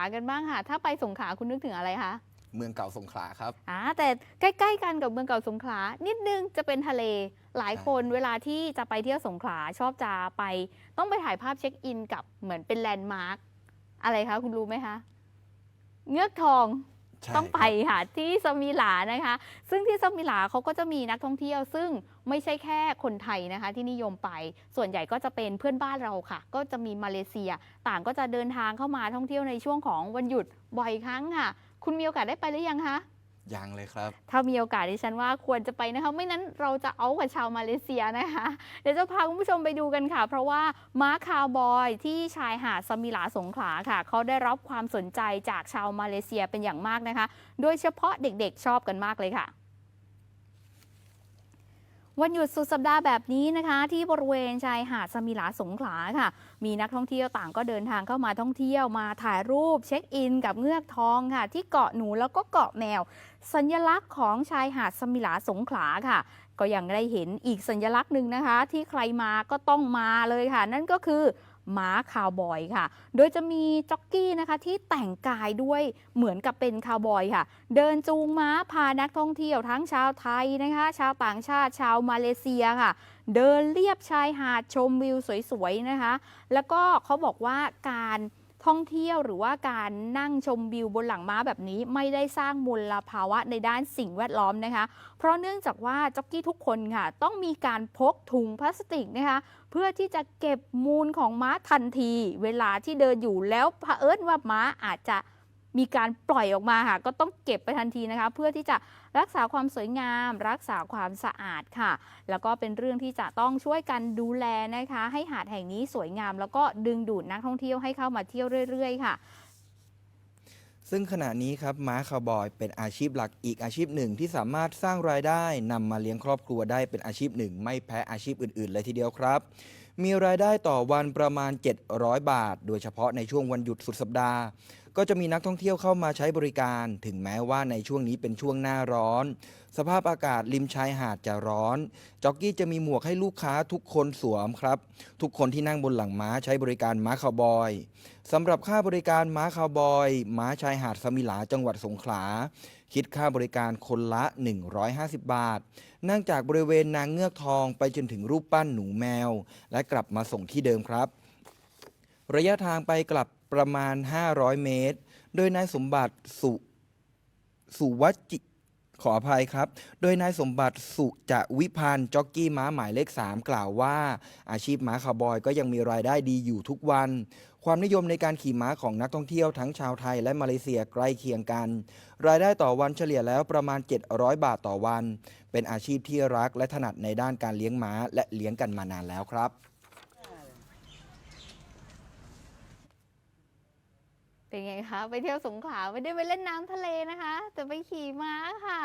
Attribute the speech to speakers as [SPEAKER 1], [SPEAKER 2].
[SPEAKER 1] ากันบ้างค่ะ ถ้าไปสงขลาคุณนึกถึงอะไรคะ
[SPEAKER 2] เมืองเก่าสงขลาครับ
[SPEAKER 1] อ่าแต่ใกล้ๆกันกับเมืองเก่าสงขลานิดนึงจะเป็นทะเลหลายคนเวลาที่จะไปเที่ยวสงขลาชอบจะไป ต้องไปถ่ายภาพเช็คอินกับเหมือนเป็นแลนด์มาร์คอะไรคะคุณรู้ไหมคะ เงือกทอง
[SPEAKER 2] ใช่
[SPEAKER 1] ต้องไปค่ะที่สมิหลานะคะ ซึ่งที่สมิหลาเขาก็จะมีนักท่องเที่ยว ซึ่งไม่ใช่แค่คนไทยนะคะ ที่นิยมไป ส่วนใหญ่ก็จะเป็นเพื่อนบ้านเราค่ะ ก็จะมีมาเลเซีย ต่างก็จะเดินทางเข้ามาท่องเที่ยวในช่วงของวันหยุดบ่อยครั้งค่ะ คุณมีโอกาสได้ไปหรือยังคะ
[SPEAKER 2] ยังเลยครับ
[SPEAKER 1] ถ้ามีโอกาสดิฉันว่าควรจะไปนะคะไม่นั้นเราจะเอากับชาวมาเลเซียนะคะ เดี๋ยวจะพาคุณผู้ชมไปดูกันค่ะ เพราะว่าม้าคาวบอยที่ชายหาดสมิลาสงขลาค่ะ เขาได้รับความสนใจจากชาวมาเลเซียเป็นอย่างมากนะคะ โดยเฉพาะเด็กๆชอบกันมากเลยค่ะ วันหยุดสุดสัปดาห์แบบนี้นะคะ ที่บริเวณชายหาดสมิลาสงขลาค่ะ มีนักท่องเที่ยวต่างก็เดินทางเข้ามาท่องเที่ยวมาถ่ายรูปเช็คอิน กับเงือกทองค่ะ ที่เกาะหนูแล้วก็เกาะแมว สัญลักษณ์ของชายหาดสมิลาสงขลาค่ะ ก็ยังได้เห็นอีกสัญลักษณ์หนึ่งนะคะ ที่ใครมาก็ต้องมาเลยค่ะ นั่นก็คือ ม้าคาวบอยค่ะ โดยจะมีจ็อกกี้นะคะที่แต่งกายด้วยเหมือนกับเป็นคาวบอยค่ะ เดินจูงม้าพานักท่องเที่ยวทั้งชาวไทยนะคะ ชาวต่างชาติชาวมาเลเซียค่ะ เดินเลียบชายหาดชมวิวสวยๆนะคะ แล้วก็เขาบอกว่าการ ท่องเที่ยวหรือว่าการนั่งชมวิวบนหลังม้าแบบนี้ไม่ได้สร้างมลภาวะในด้านสิ่งแวดล้อมนะคะ เพราะเนื่องจากว่าจ็อกกี้ทุกคนค่ะ ต้องมีการพกถุงพลาสติกนะคะ เพื่อที่จะเก็บมูลของม้าทันที เวลาที่เดินอยู่แล้วเผอิญว่าม้าอาจจะ มีการปล่อยออกมาค่ะ ก็ต้องเก็บไปทันทีนะคะ เพื่อที่จะรักษาความสวยงาม รักษาความสะอาดค่ะ แล้วก็เป็นเรื่องที่จะต้องช่วยกันดูแลนะคะ ให้หาดแห่งนี้สวยงาม แล้วก็ดึงดูดนักท่องเที่ยวให้เข้ามาเที่ยวเรื่อย ๆ ค่ะ
[SPEAKER 2] ซึ่งขณะนี้ครับม้าคาวบอยเป็นอาชีพหลักอีกอาชีพหนึ่งที่สามารถสร้างรายได้นำมาเลี้ยงครอบครัวได้เป็นอาชีพหนึ่ง ไม่แพ้อาชีพอื่น ๆ เลยทีเดียวครับ มีรายได้ต่อวันประมาณ 700 บาท โดยเฉพาะในช่วงวันหยุดสุดสัปดาห์ ก็จะมีนักท่องเที่ยวเข้ามาใช้บริการ ถึงแม้ว่าในช่วงนี้เป็นช่วงหน้าร้อน สภาพอากาศริมชายหาดจะร้อน จ็อกกี้จะมีหมวกให้ลูกค้าทุกคนสวมครับ ทุกคนที่นั่งบนหลังม้าใช้บริการม้าคาวบอยสำหรับค่าบริการม้าคาวบอย ม้าชายหาดสมิลาจังหวัดสงขลา คิดค่าบริการคนละ 150 บาท นั่งจากบริเวณนางเงือกทองไปจนถึงรูปปั้นหนูแมว และกลับมาส่งที่เดิมครับ ระยะทางไปกลับประมาณ 500 เมตร โดยนายสมบัติสุสุวัจจิขออภัยครับ โดยนายสมบัติสุจะวิพันธ์จ็อกกี้ม้าหมายเลข 3 กล่าวว่า อาชีพม้าคาวบอยก็ยังมีรายได้ดีอยู่ทุกวัน ความนิยมในการขี่ม้าของนักท่องเที่ยวทั้งชาวไทยและมาเลเซียใกล้เคียงกัน รายได้ต่อวันเฉลี่ยแล้วประมาณ 700 บาทต่อวัน เป็นอาชีพที่รักและถนัดในด้านการเลี้ยงม้าและเลี้ยงกันมานานแล้วครับ
[SPEAKER 1] เป็นไงคะ ไปเที่ยวสงขลาไม่ได้ไปเล่นน้ำทะเลนะคะ แต่ไปขี่ม้าค่ะ